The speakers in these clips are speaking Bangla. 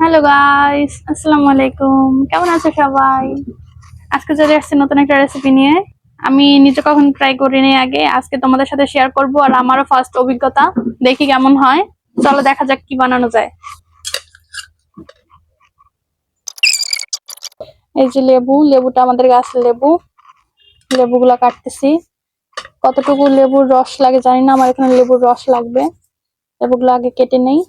হ্যালো গাইস আসসালামু আলাইকুম কেমন আছো সবাই? আজকে চলে আসছি নতুন একটা রেসিপি নিয়ে। আমি নিজে কখন ট্রাই করিনি আগে, আজকে তোমাদের সাথে শেয়ার করব আর আমারও ফার্স্ট অভিজ্ঞতা, দেখি কেমন হয়। চলো দেখা যাক কি বানানো যায়। এই যে লেবু, লেবুটা আমাদের গাছের লেবু। লেবুগুলা কাটতেছি। কতটুকু লেবুর রস লাগে জানি না, আমার এখানে লেবুর রস লাগবে। লেবুগুলো আগে কেটে নেই।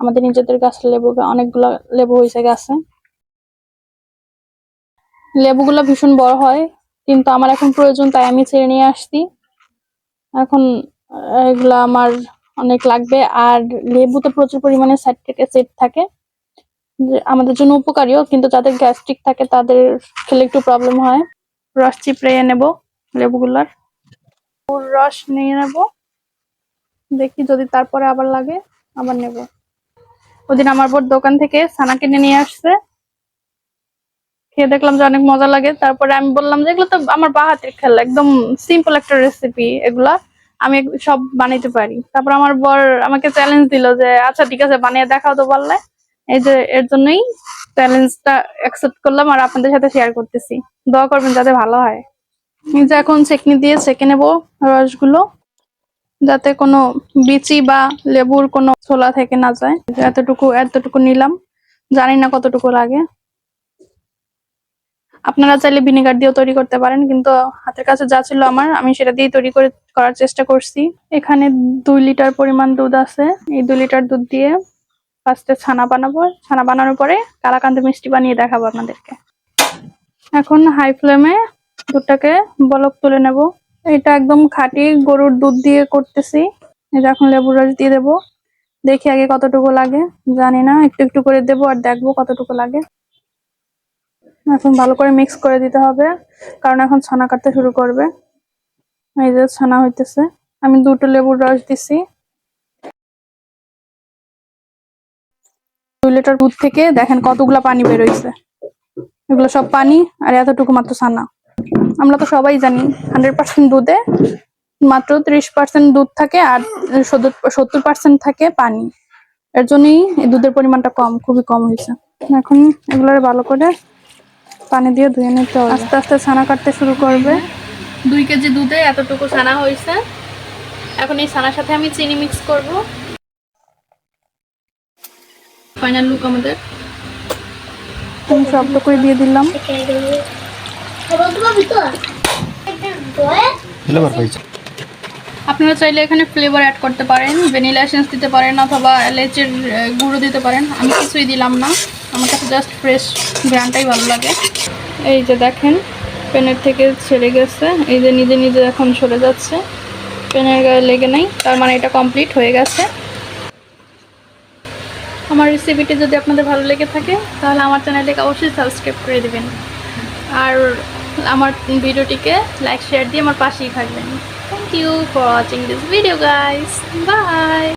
আমাদের নিজেদের গাছের লেবু অনেকগুলো লেবু হয়েছে গাছে। লেবুগুলো ভীষণ বড় হয়, কিন্তু আমার এখন প্রয়োজন, তাই আমি ছেড়ে নিয়ে আসছি। এখন এগুলা আমার অনেক লাগবে। আর লেবুতে প্রচুর পরিমাণে সাইট্রিক অ্যাসিড থাকে আমাদের জন্য উপকারীও, কিন্তু যাদের গ্যাস্ট্রিক থাকে, তাদের খেলে একটু প্রবলেম হয়। রস চিপড়ে নেব লেবুগুলার। রস নিয়ে নেব, দেখি যদি তারপরে আবার লাগে, আবার নেব। ওদিন আমার বোর দোকান থেকে ছানা কিনে নিয়ে আসছে। খেয়ে দেখলাম যে অনেক মজা লাগে। তারপরে আমি বললাম যে এগুলো তো আমার বা হাতের খেলা, একদম সিম্পল একটা রেসিপি এগুলা। আমি সব বানাইতে পারি। তারপর আমার বর আমাকে চ্যালেঞ্জ দিল যে আচ্ছা ঠিক আছে, বানিয়ে দেখাও তো বললে। এই যে, এর জন্যই চ্যালেঞ্জটা অ্যাকসেপ্ট করলাম আর আপনাদের সাথে শেয়ার করতেছি। দোয়া করবেন যাতে ভালো হয়। যে এখন চেকনি দিয়ে চেকে নেব রসগুলো। যাতে কোনো বিচি বা লেবুর কোনো ছোলা থেকে না যায়। এতটুকু এতটুকু নিলাম। জানি না কতটুকু লাগে। আপনারা চাইলে ভিনেগার দিয়েও তৈরি করতে পারেন, কিন্তু হাতের কাছে যা ছিল আমার, আমি সেটা দিয়ে তৈরি করে, করার চেষ্টা করছি। এখানে দুই লিটার পরিমাণ দুধ আছে। এই দুই লিটার দুধ দিয়ে ফার্স্টে ছানা বানাবো। ছানা বানানোর পরে কালাকান্দ মিষ্টি বানিয়ে দেখাবো আপনাদেরকে। এখন হাই ফ্লেমে দুধটাকে বলক তুলে নেব। এটা একদম খাঁটি গরুর দুধ দিয়ে করতেছি। এটা এখন লেবুর রস দিয়ে দেবো। দেখি আগে কতটুকু লাগে, জানি না, একটু একটু করে দেবো আর দেখব কতটুকু লাগে। এখন ভালো করে মিক্স করে দিতে হবে, কারণ এখন ছানা কাটতে শুরু করবে। এই যে ছানা হইতেছে, আমি দুটো লেবুর রস দিছি। দুই লিটার দুধ থেকে দেখেন কতগুলা পানি বেরোইছে এগুলো সব পানি আর এতটুকু মাত্র ছানা। আমরা তো সবাই জানি হান্ড্রেড পার্সেন্ট দুধে মাত্র ত্রিশ পার্সেন্ট দুধ থাকে আর সত্তর পার্সেন্ট থাকে পানি। এর জন্যই দুধের পরিমাণটা কম খুবই কম হয়েছে। এখন এগুলোর ভালো করে পানি দিয়ে ধুয়ে নিতে হবে। আস্তে আস্তে ছানা কাটতে শুরু করবে। দুই কেজি দুধে এতটুকু ছানা হয়েছে। এখন এই ছানার সাথে আমি চিনি মিক্স করব। ফাইনাল লুক আমাদের। আমি সবটুকুই দিয়ে দিলাম। আপনারা চাইলে এখানে ফ্লেভার অ্যাড করতে পারেন ভ্যানিলা এসেন্স দিতে পারেন অথবা এলাচের গুঁড়ো দিতে পারেন। আমি কিছুই দিলাম না। আমার কাছে জাস্ট ফ্রেশ গ্রানটাই ভালো লাগে। এই যে দেখেন, পেনের থেকে ছেড়ে গেছে। এই যে নিজে নিজে এখন সরে যাচ্ছে। পেনের গায়ে লেগে নাই। তার মানে এটা কমপ্লিট হয়ে গেছে। আমার রেসিপিটি যদি আপনাদের ভালো লেগে থাকে, তাহলে আমার চ্যানেলটিকে অবশ্যই সাবস্ক্রাইব করে দেবেন। আর আমার ভিডিওটিকে লাইক শেয়ার দিয়ে আমার পাশেই থাকবেন। Thank you for watching this video guys bye